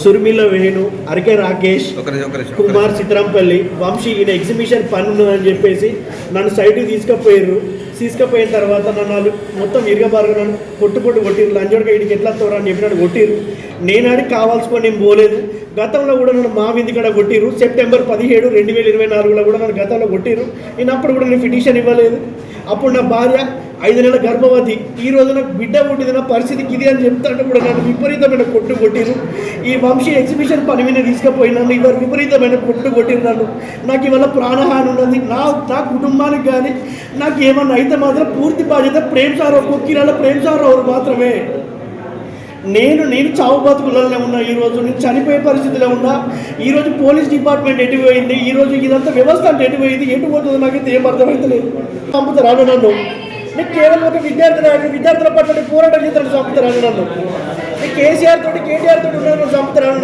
సుర్మిల వేణు అరికే రాకేష్ కుమార్. సిద్ధరంపల్లి వంశీ ఈయన ఎగ్జిబిషన్ పని ఉన్నదని చెప్పేసి నన్ను సైడ్కి తీసుకుపోయారు తీసుకుపోయిన తర్వాత నన్ను మొత్తం ఇరగబారుగా నన్ను పొట్టు పొట్టు కొట్టిరు లంజోడగా ఇడికి ఎట్లా తోరా అని చెప్పి నన్ను కొట్టిరు నేను ఆడికి కావాల్సుకొని నేను పోలేదు. గతంలో కూడా నన్ను మా వింది కూడా కొట్టిరు సెప్టెంబర్ పదిహేడు రెండు వేల ఇరవై నాలుగులో కూడా నన్ను గతంలో కొట్టిరు నేను అప్పుడు కూడా నేను పిటిషన్ ఇవ్వలేదు. అప్పుడు నా భార్య ఐదు నెలల గర్భవతి. ఈ రోజున బిడ్డ పుట్టిన పరిస్థితికి ఇది అని చెప్తాంటే కూడా నన్ను విపరీతమైన కొట్టు కొట్టిరు ఈ వంశీ ఎగ్జిబిషన్ పని మీద తీసుకుపోయినాను ఇవాళ విపరీతమైన కొట్టు కొట్టిరు నన్ను. నాకు ఇవాళ ప్రాణహాని ఉన్నది. నా నా కుటుంబానికి కానీ నాకు ఏమన్నా అయితే మాత్రం పూర్తి బాధ్యత ప్రేమ్ సార్ కొక్కిరాల ప్రేమ్ సార్ మాత్రమే. నేను నేను చావు బతుకులలో ఉన్నా ఈరోజు నేను చనిపోయే పరిస్థితిలో ఉన్నా. ఈరోజు పోలీస్ డిపార్ట్మెంట్ ఎటుపోయింది ఈరోజు ఇదంతా వ్యవస్థ అంటే ఎటు ఎటు పోతుందో నాకైతే ఏం అర్థమవుతలేదు చంపుతారాను నన్ను? నేను కేవలం ఒక విద్యార్థి విద్యార్థుల పట్ల పోరాటం చేస్తాను చంపుతారు నన్ను నేను కేసీఆర్ తోటి కేటీఆర్ తోటి ఉన్నాను చంపుతారాను